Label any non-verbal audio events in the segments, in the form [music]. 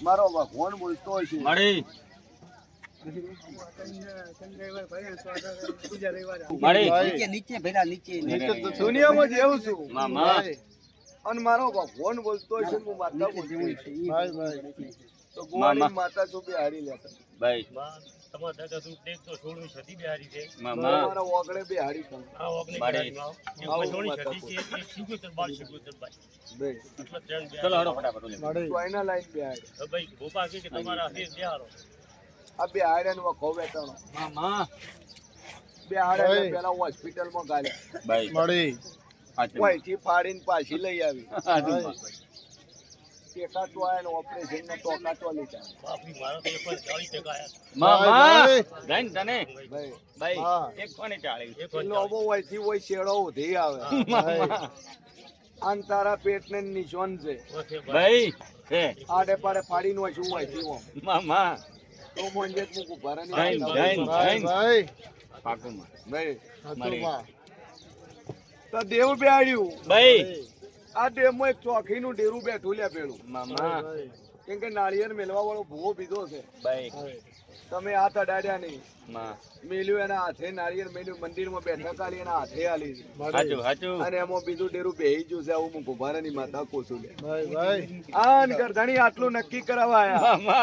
મારો ભગવાન બોલતો હોય છે. મળી મારો ભગવાન બોલતો હોય છે હું માતા બોલતી તો માતા છો બે હારી લેતા. ભાઈ. તમારા દાદા તું દેખ તો સોળમી સદી બિહારી છે. મારા ઓગળે બે હારી છું. આ ઓગણી મારી. સોળમી સદી છે એક સિત્યોતેર બાર સિત્યોતેર બાર. બે. એટલે ચલો હડો ફટાફટ ઓલે. તો લાઈન બે હારી ભાઈ ગોપા કે તમારા હાથે બિહારો. આ હાર્યા વખો વેચાણો મામા. બે હાર્યા એટલે પેલા હોસ્પિટલમાં ગાલ્યા ભાઈ. મળી ફાડીને પાછી લઈ આવી. હાચું. ટેકા આયા ને ઓપરેશન ને ટોકા લીધા. બાપરી મારા તો પણ ચાલીસ ટકા આયા. મામા જઈને તને. ભાઈ ભાઈ એક કોને ચાળી? એક પણ લોબો ઓયથી ઓય શેડો ઉધી આવે. મામા અને તારા પેટને નિશાન છે. ભાઈ આડે પાડે ફાડીને હોય શું હોય મામા તો મોંજે ભાઈ ભાઈ. પાકું માં. ભાઈ મળી. તો દેવ બેડ્યું ભાઈ. આ ડેમમાં એક ચોકીનું ડેરું બેઠું લે પેલું. મામા. કેમ કે નાળિયેર મેલવા વાળો ભૂવો પીધો છે. તમે આ તડાડ્યા નહીં. મેલ્યું એના હાથે નારિયેળ મેલ્યું મંદિરમાં બેઠા કાલી એના હાથે આલી. અને એમાં બીજું ડેરું બેહી ગયું છે આવું મૂકું ભારેની માતા કોસું લે. ભાઈ ભાઈ. આન ગરધણી આટલું નક્કી કરાવવા આયા.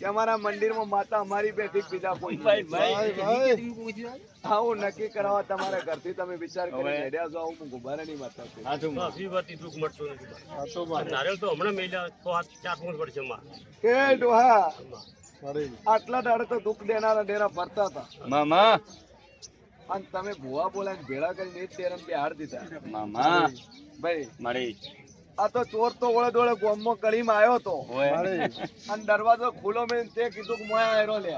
કે અમારા મંદિરમાં માતા અમારી બેઠી બીજા કોઈ ભાઈ નહીં. ભાઈ ભાઈ. આવું નક્કી કરાવવા તમારા ઘરથી તમે વિચાર કરી હેડ્યા છો આવું મૂકું ભારેની માતા છે હાચું માં. વાતી દુઃખ મળતું નથી. નારિયેળ તો હમણાં મેલ્યા તો આ ચાર પાંચ વર્ષમાં કે ડોહા? આટલા દાડે તો દુઃખ દેનારા ડેરા ફરતા હતા. મામા. અને તમે ભુવા બોલાય ભેળા કરીને એ ડેરા બિહાર દીધા. મામા. ભાઈ મારી. આ તો ચોર તો વળે દોડે ગોમમાં કળીમાં આવ્યો તો અને દરવાજો ખુલ્લો મેં તે કીધું કે મોયા આયરો લે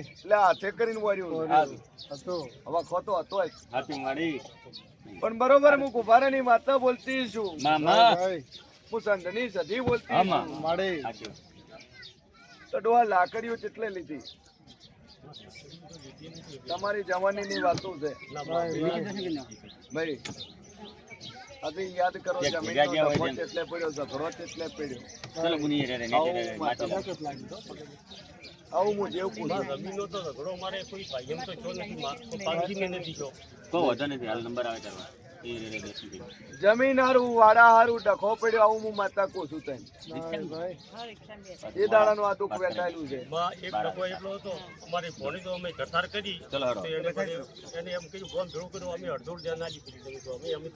એટલે હાથે કરીને વર્યું હતો. હવે ખોતો હતો જ. હાચું મળી પણ બરોબર હું કુભારાની માતા બોલતી છું. મામા. ભાઈ હું સંધની સધી બોલતી છું. મળી ડોહા લાકડીઓ કેટલે લીધી. તમારી જવાનીની વાતો છે. ભાઈ યાદ કરો તેમ. કેટલે પડ્યો ઝઘડો પડ્યો. આવું હું જેવું પૂછું. જમીનનો તો ઝઘડો મારે કોઈ ભાઈ એમ તો છો નથી મા- મેં નથી છો કો વધો નથી હાલ નંબર આવે ચાલો એ રે રે દસ મિનિટ. જમીન હારું વાડા હારું ડખો પડ્યો આવું હું માતા કહું છું તને એ એ દાડાનું આ દુઃખ વેચાયેલું છે. એક ડખો એટલો હતો અમારી ભોણી તો અમે ઘરસાર કરી એને એને એમ કહ્યું ફોન ભેગું કર્યું અમે અડધો ધ્યાન ના લીધી તો અમે અમે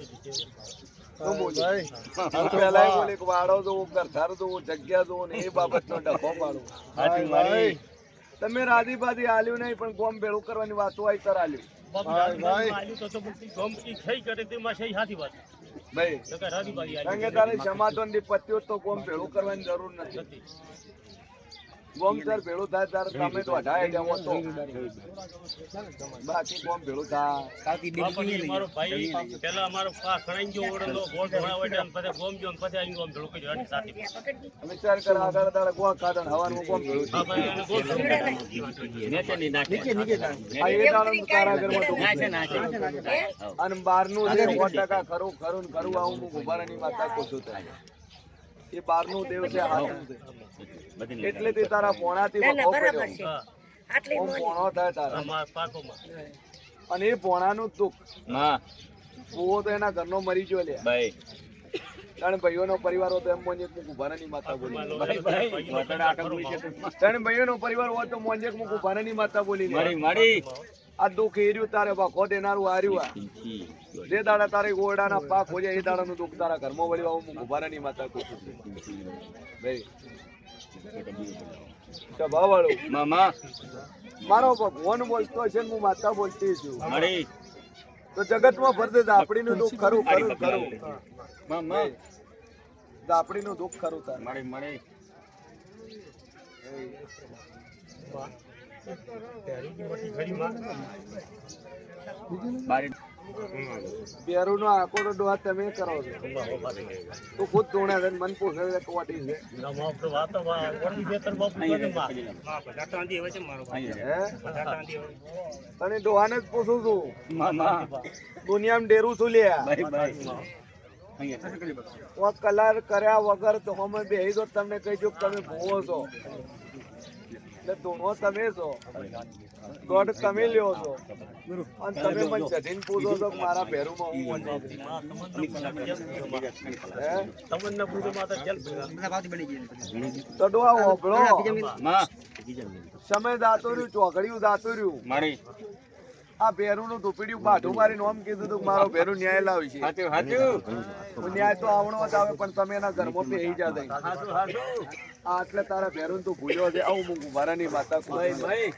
કે વાડો જોવું ઘરધાર જોવું જગ્યા જોવું ને એ બાબતનો ડખો પાડું તમે રાધી બાધી આલ્યું નહીં પણ ગોમ ભેળું કરવાની વાતો આવી તર આલ્યું તારે સમાધાનની પત્યો તો ગોમ ભેળું કરવાની જરૂર નથી. ગોમ તાર ભેળું થાય તાર તમે તો અઢાય જાઓ તો બાકી ગોમ ભેળું થાય. બાપુજી, મારો ભાઈ પેલા અમારો પા ખણાઈ ગયો ઓરડો ગોળ ખણાવે એટલે અને પછી ગોમ જો પછી આઈને ગોમ ભેળો કર્યું આની સાથે. વિચાર કર આગળ તાર ગો ખાધા હવાર ગોમ ભેળો હા ભાઈ અને કર્યું. નેચે ની નાખે આ એ દાડાનું તારા ઘરમાં દુઃખ તો નાચે નાચે. અને બારનું નું સો ટકા ખરું ખરું ને ખરું આવું હું ગુબારાની માતા કોશું થાય એ બારનું દેવ છે છે એટલે તે તારા પોણાથી પોણો થાય તારા. અને એ પોણાનું દુઃખ. ભૂવો તો એના ઘરનો મરી ગયો લે ભાઈ. ત્રણ ભાઈઓનો પરિવાર હતો એમ મોંજેક હું ગુબારાની માતા બોલી ત્રણ ભાઈઓનો પરિવાર હોય તો મોંજેક હું ગુબારાની માતા બોલી મારી મળી મળી આ દુઃખ એર્યું તારે વખો દેનારું હાર્યું આ. જે દાડા તારે ઓરડાના પાક હોય એ દાડાનું દુઃખ તારા ઘરમાં વળી આવું હું ગુબારાની માતા કહું છું. ભાઈ. સભાવાળું મામા. મારો ભગવાન બોલતો છે ને હું માતા બોલતી છું. તો જગતમાં ફરતે દાપડીનું દુઃખ ખરું ખરું ખરું. મામા. દાપડીનું દુઃખ ખરું તારે. મળે મળી ખરી નો બેરુનો ડોહા તમે કરો છો. તું ખુદ ધોણા છે મન પૂછે છે કે what is it? ના તને જ પૂછું છું. દુનિયામાં ડેરું છું લ્યા કલર કર્યા વગર તો અમે બેહી તો તમને કહી દઉં કે તમે ભોવો છો. એટલે ધૂણો તમે છો. ગોડ તમે લ્યો છો. અને તમે મને જજીન પૂછો છો મારા ભેરુમાં હું તમને પૂછો માતા જલ. તો ડોવા હોભળો. સમય દાતો રહ્યું ચોકડીયું દાતો રહ્યું મારી. આ ભેરું નું ધૂપીડ્યું બાઢું મારી નોમ કીધું તું મારો ભેરું ન્યાય હાચું હાચું. ન્યાય તો આવણો જ આવે પણ તમે એના ઘરમાં પેહી જા દઈ. આ એટલે તારા ભેરું તું ભૂલ્યો છે. આવું હું મારાની માતા ભાઈ ભાઈ.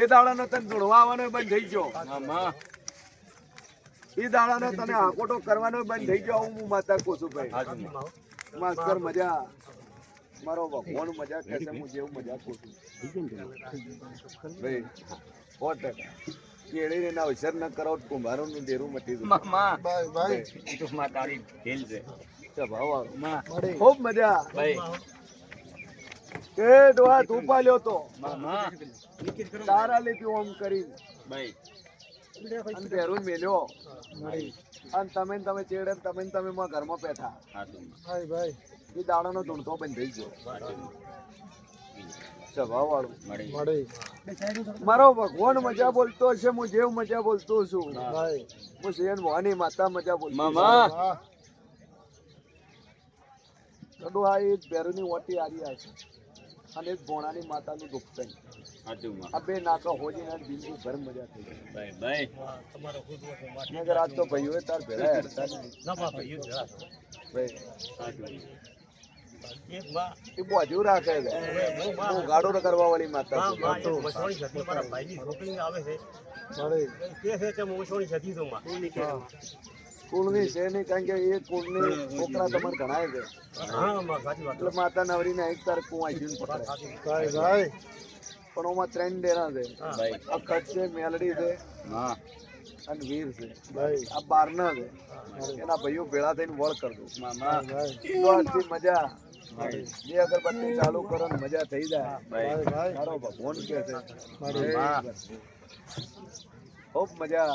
એ દાડાનો તને ધૂણવા આવવાનો બંધ થઈ ગયો. એ દાડા દાડાનો તને આકોટો કરવાનો બંધ થઈ ગયો. હું માતા કોશું ભાઈ માસ્તર મજા. મારો ભગવાન મજાક કહેશે હું જેવું મજાક કરું ભાઈ સો ટકા. કેળીને ના અવસર ન કરો તો કુંભારોનું ડેરું મટી દઉં ભાઈ ભાઈ. તો માં તારી ખેલ છે. સ્વભાવ વાળો. માં. મળે. ખૂબ મજા. ભાઈ. એ ડોહા તું. લ્યો તો તારા લીધી ઓમ કરી ભાઈ. અને ભેરું મેલ્યો. અને તમે ને તમે ચેડે તમે ને તમે માં ઘરમાં બેઠા. ભાઈ ભાઈ. એ દાડાનો ધૂણતો બંધ થઈ ગયો. મારો ભગવાન મજા બોલતો છે હું જેવ મજા બોલતો છું. હું. શેન ભવાની માતા મજા બોલતો. મામા. હા આ એક ભેરુની ઓટી આવી આ છે. અને એક ભોણાની માતાનું દુઃખ થઈ આ બે નાકા હોજીને બિંદુ ભર મજા થઈ ગઈ. ભાઈ ભાઈ તમારો. મેં કીધું આજ તો ભાઈઓએ તાર ભેરા. ના. ભાઈ એ બોજુ રાખે છે. હું માં હું કરવા વાળી માતા છું. એક વસવાણી જતી મારા ભાઈની છોકરીને આવે છે. કે છે કે હું વસવાણી જતી છું માં. કુળની છે. નહીં કારણ કે એ કુળની છોકરા તમારે ગણાય છે. હા માં સાચી વાત. એટલે માતા નવરીને એક તાર કુવા જીન પકડે. ભાઈ ભાઈ. પણ ઓમાં ત્રણ ડેરા છે. ભાઈ. આ કચ્છ છે મેલડી છે હા. અને વીર છે. ભાઈ. આ બારના છે. એના ભાઈઓ ભેળા થઈને વળ કરજો મજા. બે અગરબત્તી ચાલુ કરો ને મજા થઈ જાય. મારો ભગવાન કે છે. ખૂબ મજા.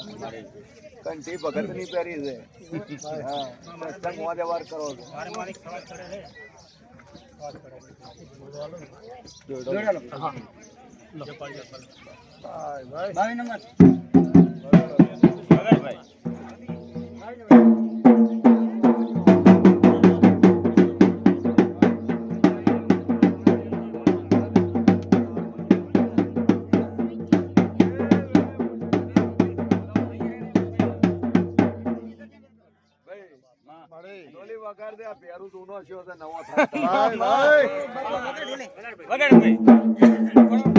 કંઠી ભગતની પહેરી છે. હા. સત્સંગ મોજે વાર કરો છો. ભાઈ ભાઈ. ભાઈ. પેરું છે નવો થાય [laughs] ભાઈ ભાઈ.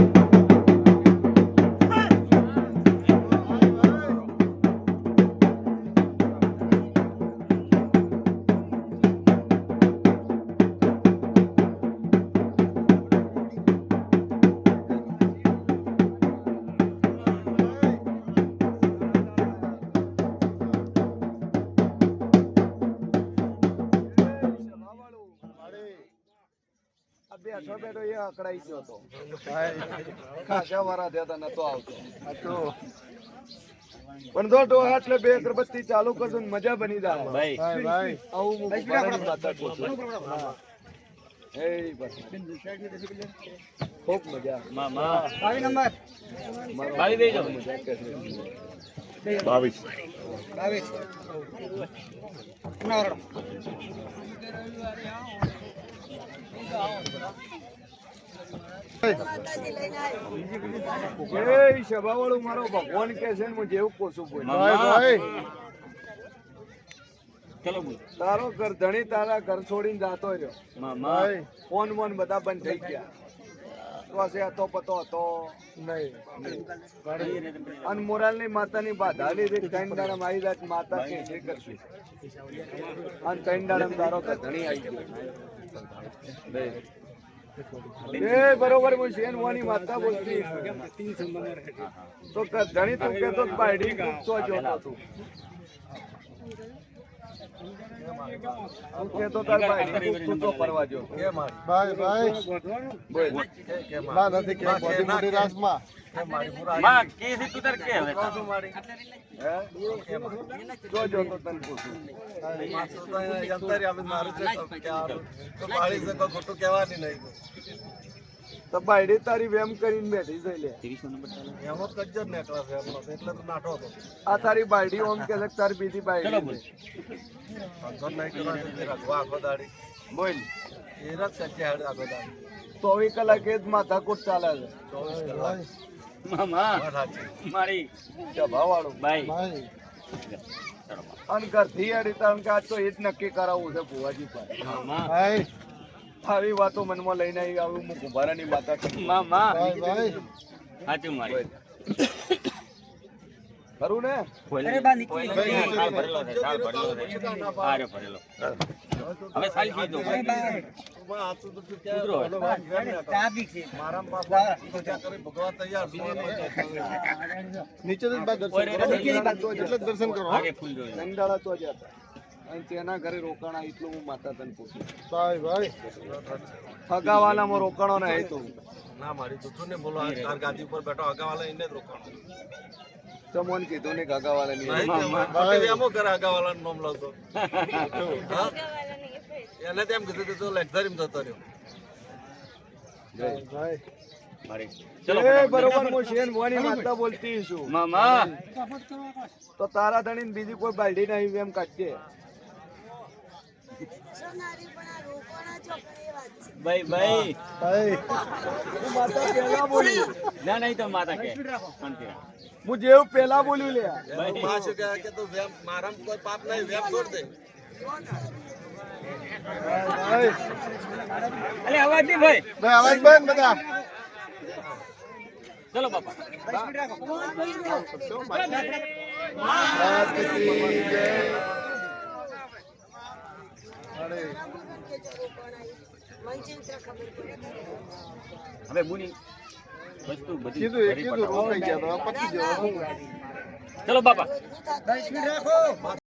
બેઠો બેઠો એ અકડાઈ ગયો હતો. ભાઈ ખાસા વારા થયા હતા નતો આવતો. પણ જો તો એટલે બે અગરબત્તી ચાલુ કરજો ને મજા બની જાય. ભાઈ. આવું ખૂબ મજા. માં મારો સભાવાળું મારો ભગવાન કે છે ને હું જેવું બોલ. બોલ. તારો ઘર ધણી તારા ઘર છોડીને જાતો રહ્યો. ફોન મોન બધા બંધ થઈ ગયા. તો હતો પતો હતો. નહીં. અને માતા માતાની બાધા લીધી. ત્રણ દાડા મારી જાત માતા કે જે કરશે? અને ત્રણ દાડા તારો ઘર ધણી આવી ગયો. એ બરોબર હું શેન મોની માતા બોલતી તો ઘણી તું કેતો બાયડી તો જોતો તું. તું કહેતો તાર ભાઈ તું તો પરવા જો. ભાઈ ભાઈ. બોલ. ના નથી કે મોટી મોટી રાસમાં માં કે. છે તું તાર કે હવે? હે? જો જો તો તને પૂછું તો બાયડી તારી વેમ કરીને બેઠી છે લે. ત્રીસો નંબર ચાલો આ તારી બાયડી ઓમ કે છે કે તારી બીજી ચલો બાયડી બોલ. દાડી. ચોવીસ કલાક એ જ માથાકૂટ ચાલે છે. ભાઈ મામા મારી. સભા વાળું ભાઈ. અને ઘરથી અડી તાણ કે આજ તો એ જ નક્કી કરાવવું છે ભુવાજી પર ભાઈ આવી વાતો મનમાં લઈને આવી આવું હું કુંભારાની માતા છું મામા ભાઈ ભાઈ. સાચું મારી. ખરું ને? બોલ. બોલ. આ ભરેલો છે, ચાલ ભરેલો છે. આ ભરેલો. હવે સાલી થઈ દો ઉતરો હવે. નીચે જ બા દર્શન કરો. એટલે દર્શન કરો? આગે ફૂલ જોઈ લો. તો જ હતા. અને તેના ઘરે રોકાણા એટલું હું માતા તને પૂછું. ભાઈ ભાઈ. ફગાવાલામાં રોકાણો ને તું તમોન કીધું ને ગગાવાલા ની મામા ભાઈ. [laughs] ભાઈ ભાઈ. મારી ચલો એ બરોબર હું શેન ભુવાની માતા બોલતી છું. મામા. તો તારા ધણી બીજી કોઈ બાયડી નહીં એમ કાઢજે. ભાઈ ભાઈ. ભાઈ. ના નહીં તો માતા કે હું જેવું પેલા બોલ્યું લે. ભાઈ. ભાઈ. અલે અવાજ નહીં ભાઈ. ભાઈ અવાજ બંધ બધા. ચલો બાપા. રાખો કી જય. અરે હવે બુની વસ્તુ બધી કીધું એ કીધું. રોકાઈ ગયા તો પતી ગયો. ચલો બાપા.